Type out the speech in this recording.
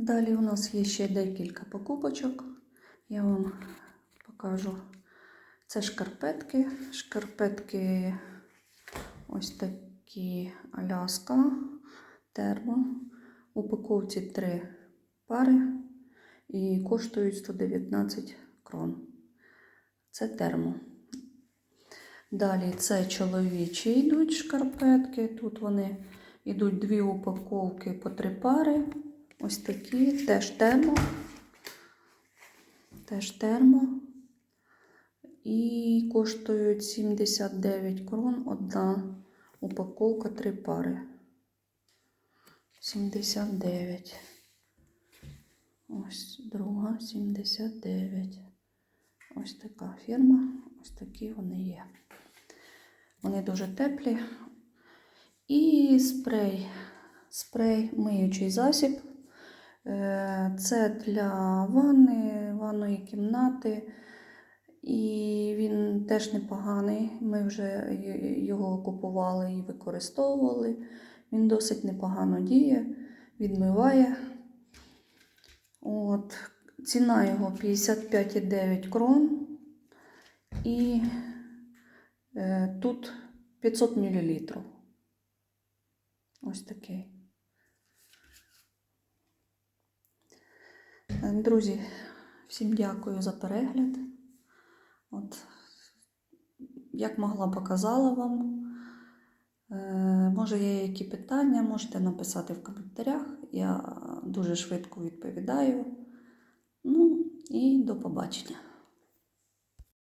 Далі у нас є ще декілька покупочок. Я вам покажу. Це шкарпетки. Шкарпетки ось такі Аляска, термо. Упаковці три пари і коштують 119 крон. Це термо. Далі це чоловічі йдуть шкарпетки. Тут вони йдуть дві упаковки по три пари. Ось такі, теж термо. Теж термо. І коштують 79 крон одна упаковка, три пари. 79. Ось друга 79. Ось така фірма. Ось такі вони є. Вони дуже теплі. І спрей. Спрей миючий засіб. Е, Це для ванни, ванної кімнати. І він теж непоганий. Ми вже його купували і використовували. Він досить непогано діє, відмиває. От. Ціна його 55,9 крон. І е, тут 500 мл. Ось такий. Е, Друзі, всім дякую за перегляд. От, як могла, показала вам. Е, Може, є які питання, можете написати в коментарях. Я дуже швидко відповідаю. Ну і до побачення.